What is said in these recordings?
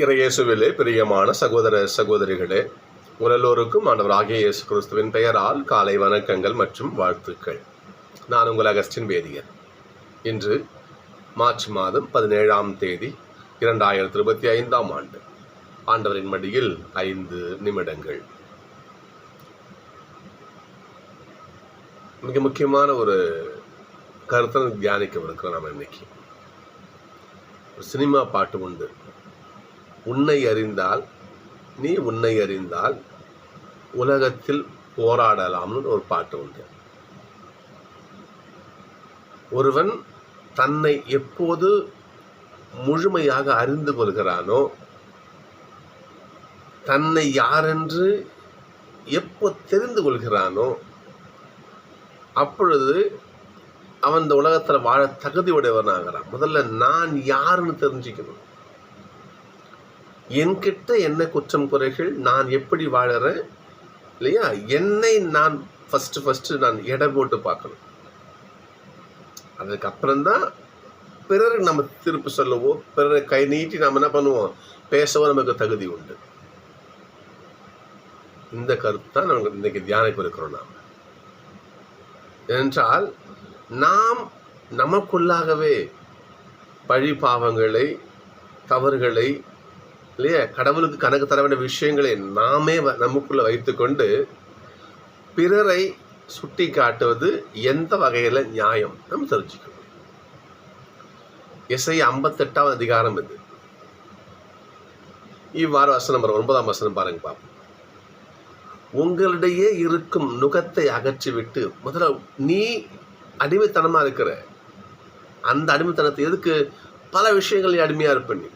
இறையேசுவிலே பிரியமான சகோதர சகோதரிகளே உலலோருக்கும் ஆண்டவராகிய இயேசு கிறிஸ்துவின் பெயரால் காலை வணக்கங்கள் மற்றும் வாழ்த்துக்கள். நான் உங்கள் அகஸ்டின் வேதியர். இன்று மார்ச் மாதம் பதினேழாம் தேதி இரண்டாயிரத்தி இருபத்தி ஐந்தாம் ஆண்டு. ஆண்டவரின் மடியில் ஐந்து நிமிடங்கள். மிக முக்கியமான ஒரு கருத்தை தியானிக்கவிருக்கிறோம் நம்ம இன்னைக்கு. ஒரு சினிமா பாட்டு உண்டு. உன்னை அறிந்தால் நீ உன்னை அறிந்தால் உலகத்தில் போராடலாம்னு ஒரு பாட்டு உண்டு. ஒருவன் தன்னை எப்போது முழுமையாக அறிந்து கொள்கிறானோ தன்னை யாரென்று எப்போ தெரிந்து கொள்கிறானோ அப்பொழுது அவன் இந்த உலகத்தில் வாழ தகுதி உடையவனாகிறான் முதல்ல நான் யாருன்னு தெரிஞ்சுக்கணும். என்கிட்ட என்ன குற்றம் குறைகள் நான் எப்படி வாழறேன் இல்லையா? என்னை நான் ஃபஸ்ட்டு ஃபஸ்ட்டு நான் எடை போட்டு பார்க்கணும். அதுக்கப்புறம்தான் பிறருக்கு நம்ம திருப்பி சொல்லவோ பிறரை கை நீட்டி நாம் என்ன பண்ணுவோம்? பேசவோ நமக்கு தகுதி உண்டு. இந்த கருத்து தான் நமக்கு இன்றைக்கி தியானிப்பு இருக்கிறோம் நாம். என்றால் நாம் நமக்குள்ளாகவே பழி பாவங்களை தவறுகளை இல்லையா? கடவுளுக்கு கணக்கு தர வேண்டிய விஷயங்களை நாமே வ- நமக்குள்ள வைத்துக்கொண்டு பிறரை சுட்டி காட்டுவது எந்த வகையில் நியாயம்? நம்ம தெரிஞ்சுக்கணும். இசை ஐம்பத்தெட்டாவது அதிகாரம் இது. இவ்வாறு வசனம் நம்பர் ஒன்பதாம் வசனம் பாருங்க பாப்போம். உங்களிடையே இருக்கும் நுகத்தை அகற்றிவிட்டு முதல்ல நீ அடிமைத்தனமாக இருக்கிற அந்த அடிமைத்தனத்தை எதுக்கு? பல விஷயங்கள் அடிமையாக இருப்ப நீ.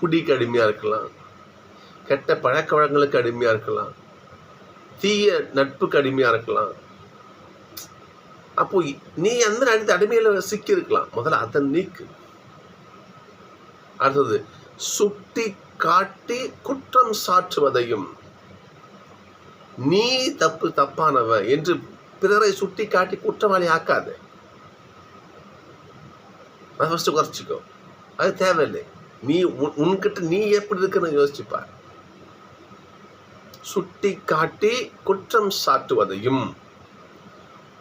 குடிக்கு அடிமையாக இருக்கலாம். கெட்ட பழக்க வழக்கங்களுக்கு அடிமையாக இருக்கலாம். தீய நட்புக்கு அடிமையாக இருக்கலாம். அப்போ நீ அந்த அடித்த அடிமையில் சிக்கி இருக்கலாம் முதல்ல அதை நீக்கு. அடுத்தது சுட்டி காட்டி குற்றம் சாற்றுவதையும். நீ தப்பு தப்பானவன் என்று பிறரை சுட்டி காட்டி குற்றவாளி ஆக்காத. அதை ஃபஸ்ட்டு குறைச்சிக்கோ. அது தேவையில்லை. நீ உன்- உன்கிட்ட நீ எப்படி இருக்குன்னு யோசிச்சுப்பார் சுட்டி காட்டி குற்றம் சாட்டுவதையும்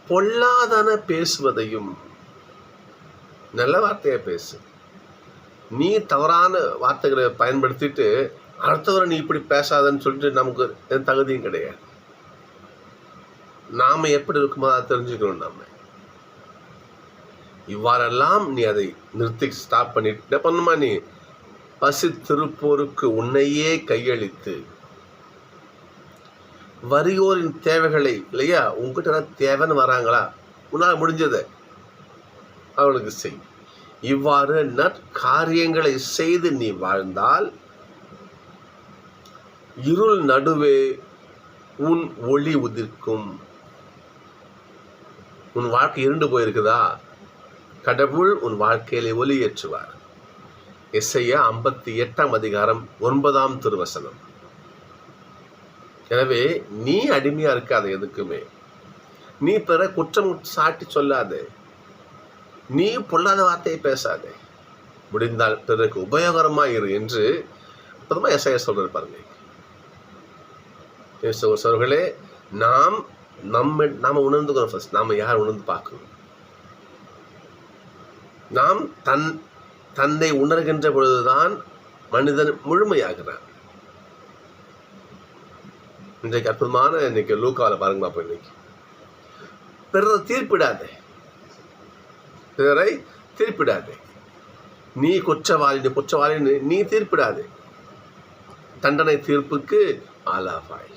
பொல்லாதன பேசுவதையும் நல்ல வார்த்தையை பேசு. நீ தவறான வார்த்தைகளை பயன்படுத்திட்டு அடுத்தவரை நீ இப்படி பேசாதன்னு சொல்லிட்டு நமக்கு எந்த தகுதியும் கிடையாது. நாம எப்படி இருக்குமோ அதை தெரிஞ்சுக்கணும் நம்ம இவ்வாறெல்லாம் நீ அதை நிறுத்தி ஸ்டாப் பண்ணிட்டு என்ன பண்ணுமா நீ? பசி திருப்போருக்கு உன்னையே கையளித்து. வரியோரின் தேவைகளை இல்லையா? உங்ககிட்ட தேவைன்னு வராங்களா? உன்னால் முடிஞ்சதை அவளுக்கு செய். இவ்வாறு நற்காரியங்களை செய்து நீ வாழ்ந்தால் இருள் நடுவே உன் ஒளி உதிர்க்கும். உன் வாழ்க்கை இருண்டு போயிருக்குதா? கடவுள் உன் வாழ்க்கையிலே ஒளி ஏற்றுவார் எஸ்ஐயா ஐம்பத்தி எட்டாம் அதிகாரம் ஒன்பதாம் திருவசனம். எனவே நீ அடிமையா இருக்காத எதுக்குமே. நீ பிற குற்றம் சாட்டி சொல்லாதே. நீ பொல்லாத வார்த்தையை பேசாதே. முடிந்தால் பிறருக்கு உபயோகரமாக இரு என்று அப்புறமா எஸ்ஐயா சொல்றாரு பாருங்க. சோர்களே நாம் நம்ம நாம் உணர்ந்துக்கிறோம் ஃபர்ஸ்ட் நாம் யார் உணர்ந்து பார்க்கணும்? நாம் தன் தந்தை உணர்கின்ற பொழுதுதான் மனிதன் முழுமையாகிறான். இன்றைக்கு அற்புதமான இன்னைக்கு லூக்காவில் பாருங்க பாப்போம் இன்னைக்கு. பிறரை தீர்ப்பிடாதே. பிறரை தீர்ப்பிடாதே. நீ குற்றவாளி குற்றவாளின்னு நீ தீர்ப்பிடாதே. தண்டனை தீர்ப்புக்கு ஆளாவாய்.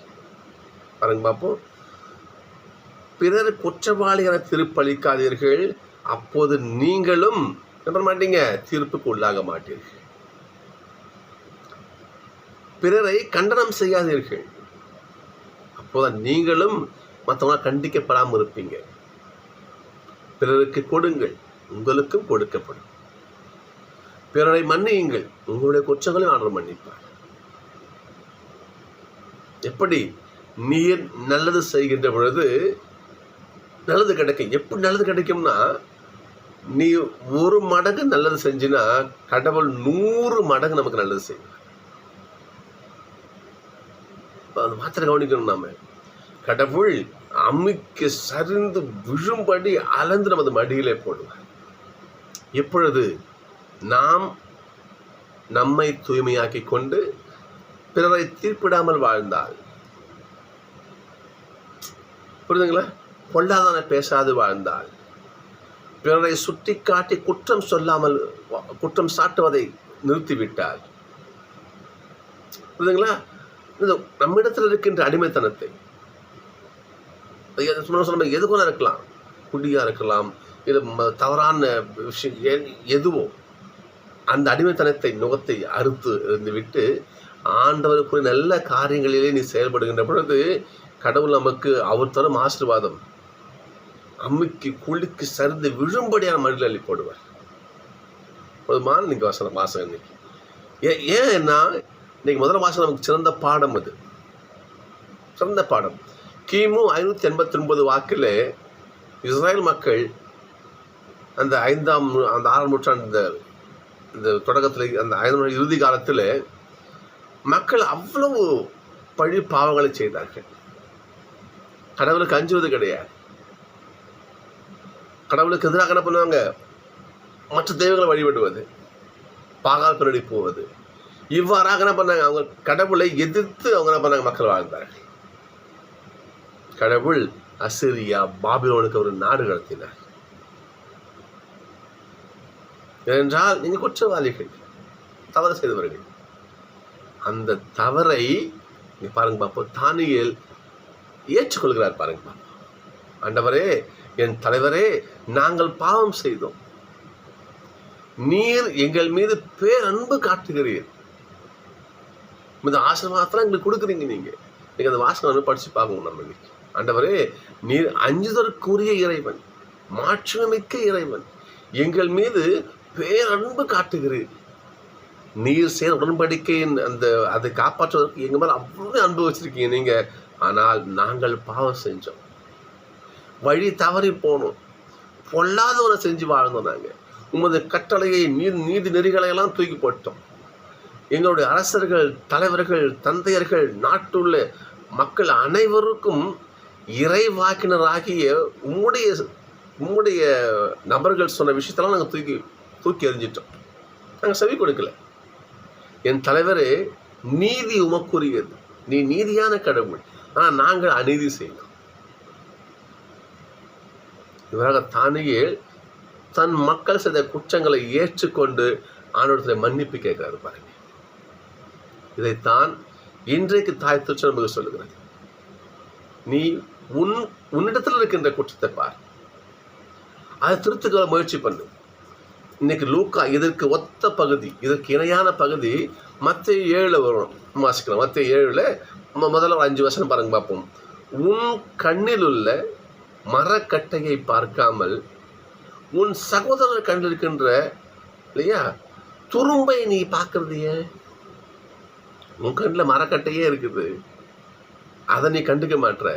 பாருங்க பார்ப்போம் பிறர் குற்றவாளிகளை திருப்பளிக்காதீர்கள். அப்போது நீங்களும் என்ன பண்ண மாட்டீங்க? தீர்ப்புக்கு உள்ளாக மாட்டீர்கள். பிறரை கண்டனம் செய்யாதீர்கள். அப்போதான் நீங்களும் மற்றவங்க கண்டிக்கப்படாமல் இருப்பீங்க. பிறருக்கு கொடுங்கள் உங்களுக்கும் கொடுக்கப்படும். பிறரை மன்னியுங்கள் உங்களுடைய குற்றங்களையும் ஆண்டவர் மன்னிப்பார். எப்படி நீர் நல்லது செய்கின்ற பொழுது நல்லது கிடைக்கும் எப்படி நல்லது கிடைக்கும்னா நீ ஒரு மடங்கு நல்லது செஞ்சினா கடவுள் நூறு மடங்கு நமக்கு நல்லது செய்யும் அது மாத்திரம் கவனிக்கணும் நாம. கடவுள் அமைக்க சரிந்து விழும்படி அலந்து நமது மடியிலே போடுவார். எப்பொழுது நாம் நம்மை தூய்மையாக்கி கொண்டு பிறரை தீர்ப்பிடாமல் வாழ்ந்தால் புரியுதுங்களா? பொல்லாதான பேசாது வாழ்ந்தால் பிறரை சுட்டி காட்டி குற்றம் சொல்லாமல் குற்றம் சாட்டுவதை நிறுத்திவிட்டார். புரியுதுங்களா? இந்த நம்மிடத்தில் இருக்கின்ற அடிமைத்தனத்தை. எது- எது கூட இருக்கலாம். குடியாக இருக்கலாம் இது தவறான விஷயம் எதுவோ. அந்த அடிமைத்தனத்தை நுகத்தை அறுத்து இருந்து விட்டு ஆண்டவருக்குரிய நல்ல காரியங்களிலே நீ செயல்படுகின்ற பொழுது கடவுள் நமக்கு அவர் தரும் ஆசீர்வாதம் அம்மிக்கு குளிக்கு சரிந்து விழும்படியான மடியில் அள்ளி போடுவார். போதுமான இன்னைக்கு வாசனம் வாசகம் இன்னைக்கு. ஏன் ஏன்னா இன்னைக்கு முதல் வாசகம் நமக்கு சிறந்த பாடம் அது. சிறந்த பாடம். கிமு ஐநூற்றி எண்பத்தி ஒன்பது வாக்கில் இஸ்ரேல் மக்கள் அந்த ஐந்தாம் அந்த ஆறாம் நூற்றாண்டு இந்த இந்த தொடக்கத்தில் அந்த ஐந்தாம் இறுதி காலத்தில் மக்கள் அவ்வளவு பழி பாவங்களை செய்தார்கள். கடவுளுக்கு அஞ்சுவது கிடையாது. கடவுளுக்கு எதிராக என்ன பண்ணுவாங்க? மற்ற தெய்வங்களை வழிபடுவது பாகால் பிரடி போவது. இவ்வாறாக என்ன பண்ணாங்க? அவங்க கடவுளை எதிர்த்து அவங்க என்ன பண்ணாங்க? மக்கள் வாழ்ந்தார்கள். கடவுள் அசிரியா பாபிலோனுக்கு ஒரு நாடு கடத்தினார் ஏனென்றால் நீங்க குற்றவாளிகள். தவறு செய்தவர்கள். அந்த தவறை நீ பாருங்க பாப்போம் தானியல் ஏற்றுக்கொள்கிறார் பாருங்க பாப்போம். ஆண்டவரே என் தலைவரே நாங்கள் பாவம் செய்தோம். நீர் எங்கள் மீது பேரன்பு காட்டுகிறீர். இந்த ஆசிரமத்தில் எங்களுக்கு கொடுக்குறீங்க நீங்க. நீங்கள் அந்த வாசனை வந்து படித்து பார்க்கணும் நம்ம இன்னைக்கு. ஆண்டவரே நீர் அஞ்சுதற்குரிய இறைவன் மாற்றுமிக்க இறைவன் எங்கள் மீது பேரன்பு காட்டுகிறீர். நீர் சேர் உடன்படிக்கையின் அந்த அதை காப்பாற்றுவதற்கு எங்கள் மேலே அவ்வளோ அனுபவிச்சிருக்கீங்க நீங்கள் ஆனால் நாங்கள் பாவம் செஞ்சோம். வழி தவறி போகணும். பொல்லாதவனை செஞ்சு வாழ்ந்தோம் நாங்கள் உமது கட்டளையை நீதி நீதி நெறிகளை எல்லாம் தூக்கி போட்டோம். எங்களுடைய அரசர்கள் தலைவர்கள் தந்தையர்கள் நாட்டுள்ள மக்கள் அனைவருக்கும் இறைவாக்கினராகிய உம்முடைய உம்முடைய நபர்கள் சொன்ன விஷயத்தெல்லாம் நாங்கள் தூக்கி தூக்கி எறிஞ்சிட்டோம். நாங்கள் செவி கொடுக்கல. என் தலைவரே நீதி உமக்குரியது. நீ நீதியான கடவுள். ஆனால் நாங்கள் அநீதி செய்தோம். இவராக தானியே தன் மக்கள் செய்த குற்றங்களை ஏற்றுக்கொண்டு ஆண்டவரத்தில் மன்னிப்பு கேட்கிறாரு பாருங்க. இதைத்தான் இன்றைக்கு தாய் திருச்சி நமக்கு சொல்லுகிறது. நீ உன் உன்னிடத்தில் இருக்கின்ற குற்றத்தை பார். அதை திருத்துக்களை முயற்சி பண்ணு. இன்னைக்கு லூக்கா இதற்கு ஒத்த பகுதி இதற்கு இணையான பகுதி மற்ற ஏழில் வரும். வாசிக்கலாம். மற்ற ஏழில் முதல்ல ஒரு அஞ்சு வருஷம் பாருங்க பார்ப்போம். உன் கண்ணில் உள்ள மரக்கட்டையை பார்க்காமல் உன் சகோதரர் கண்டிருக்கின்ற இருக்கின்ற இல்லையா? துரும்பை நீ பார்க்கறது ஏன்? உன் கண்ணில் மரக்கட்டையே இருக்குது. அதை நீ கண்டுக்க மாட்ற.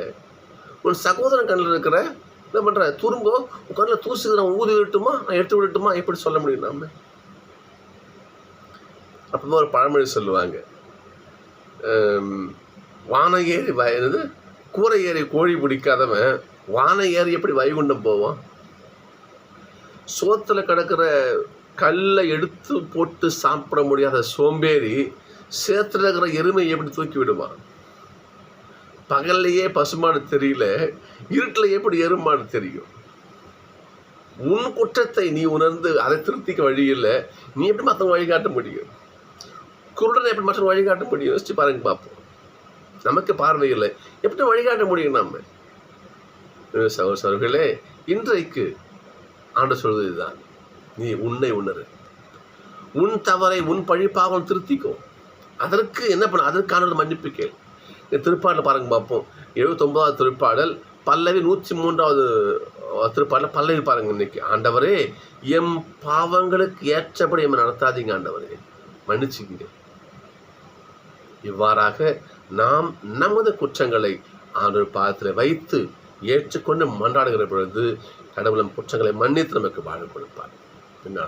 உன் சகோதரன் கண்ணில் இருக்கிற என்ன பண்ணுற துரும்போ உன் கண்ணில் தூசி நான் ஊதி விட்டுமா நான் எடுத்து விடட்டுமா? எப்படி சொல்ல முடியும் நாம? அப்போ ஒரு பழமொழி சொல்லுவாங்க. வானம் ஏறி வயது கூரை ஏறி கோழி பிடிக்காதவன் வானை ஏறி எப்படி வைகுண்டம் போவான் சோத்துல கிடக்கிற கல்லை எடுத்து போட்டு சாப்பிட முடியாத சோம்பேறி சேத்துல இருக்கிற எருமை எப்படி தூக்கி விடுவான் பகல்லையே பசுமாடு தெரியல இருட்டில் எப்படி எருமாடு தெரியும்? உன் குற்றத்தை நீ உணர்ந்து அதை திருத்திக்க வழி இல்லை நீ எப்படி மற்றவங்க வழிகாட்ட முடியும்? குருடனை எப்படி மற்றவங்க வழிகாட்ட முடியும்? யோசிச்சு பாருங்க பார்ப்போம் நமக்கு பார்வை இல்லை. எப்படி வழிகாட்ட முடியும் நம்ம? சகோதர இன்றைக்கு ஆண்டு சொல்வது இதுதான். நீ உன்னை உணரு. உன் தவறை உன் பழிப்பாகம் திருத்திக்கும் அதற்கு என்ன பண்ண அதற்கான ஒரு மன்னிப்பு கேள். இந்த திருப்பாடல் பாருங்க பார்ப்போம். எழுபத்தொன்பதாவது திருப்பாடல் பல்லவி நூற்றி மூன்றாவது திருப்பாடல் பல்லவி பாருங்க இன்னைக்கு. ஆண்டவரே எம் பாவங்களுக்கு ஏற்றபடி எம்மை நடத்தாதீங்க ஆண்டவரே. மன்னிச்சுங்க இவ்வாறாக நாம் நமது குற்றங்களை ஆண்டவர் பாதத்தில் வைத்து ஏற்றுக்கொண்டு மன்றாடுகிற பொழுது கடவுளும் குற்றங்களை மன்னித்து நமக்கு வாழ்வு கொடுப்பார். என்ன